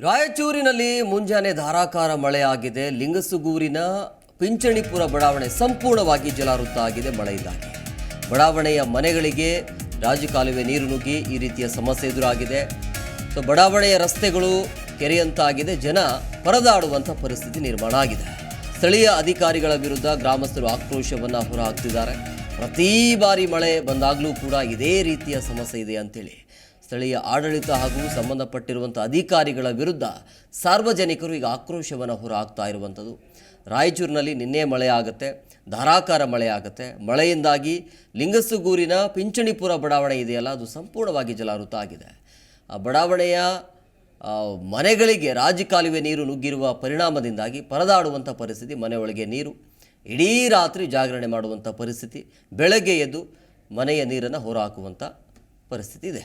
ರಾಯಚೂರಿನಲ್ಲಿ ಮುಂಜಾನೆ ಧಾರಾಕಾರ ಮಳೆಯಾಗಿದೆ ಲಿಂಗಸುಗೂರಿನ ಪಿಂಚಣಿಪುರ ಬಡಾವಣೆ ಸಂಪೂರ್ಣವಾಗಿ ಜಲಾವೃತ ಆಗಿದೆ. ಮಳೆಯಿಂದಾಗಿ ಬಡಾವಣೆಯ ಮನೆಗಳಿಗೆ ರಾಜಕಾಲುವೆ ನೀರು ನುಗ್ಗಿ ಈ ರೀತಿಯ ಸಮಸ್ಯೆ ಎದುರಾಗಿದೆ. ಸೊ, ಬಡಾವಣೆಯ ರಸ್ತೆಗಳು ಕೆರೆಯಂತಾಗಿದೆ. ಜನ ಪರದಾಡುವಂಥ ಪರಿಸ್ಥಿತಿ ನಿರ್ಮಾಣ ಆಗಿದೆ. ಸ್ಥಳೀಯ ಅಧಿಕಾರಿಗಳ ವಿರುದ್ಧ ಗ್ರಾಮಸ್ಥರು ಆಕ್ರೋಶವನ್ನು ಹೊರಹಾಕ್ತಿದ್ದಾರೆ. ಪ್ರತಿ ಬಾರಿ ಮಳೆ ಬಂದಾಗಲೂ ಕೂಡ ಇದೇ ರೀತಿಯ ಸಮಸ್ಯೆ ಇದೆ ಅಂತೇಳಿ ಸ್ಥಳೀಯ ಆಡಳಿತ ಹಾಗೂ ಸಂಬಂಧಪಟ್ಟಿರುವಂಥ ಅಧಿಕಾರಿಗಳ ವಿರುದ್ಧ ಸಾರ್ವಜನಿಕರು ಈಗ ಆಕ್ರೋಶವನ್ನು ಹೊರಹಾಕ್ತಾ ಇರುವಂಥದ್ದು. ರಾಯಚೂರಿನಲ್ಲಿ ನಿನ್ನೆ ಮಳೆ ಆಗುತ್ತೆ, ಧಾರಾಕಾರ ಮಳೆ ಆಗುತ್ತೆ. ಮಳೆಯಿಂದಾಗಿ ಲಿಂಗಸುಗೂರಿನ ಪಿಂಚಣಿಪುರ ಬಡಾವಣೆ ಇದೆಯಲ್ಲ, ಅದು ಸಂಪೂರ್ಣವಾಗಿ ಜಲಾವೃತ ಆಗಿದೆ. ಆ ಬಡಾವಣೆಯ ಮನೆಗಳಿಗೆ ರಾಜಕಾಲುವೆ ನೀರು ನುಗ್ಗಿರುವ ಪರಿಣಾಮದಿಂದಾಗಿ ಪರದಾಡುವಂಥ ಪರಿಸ್ಥಿತಿ, ಮನೆಯೊಳಗೆ ನೀರು, ಇಡೀ ರಾತ್ರಿ ಜಾಗರಣೆ ಮಾಡುವಂಥ ಪರಿಸ್ಥಿತಿ, ಬೆಳಗ್ಗೆ ಎದ್ದು ಮನೆಯ ನೀರನ್ನು ಹೊರಹಾಕುವಂಥ ಪರಿಸ್ಥಿತಿ ಇದೆ.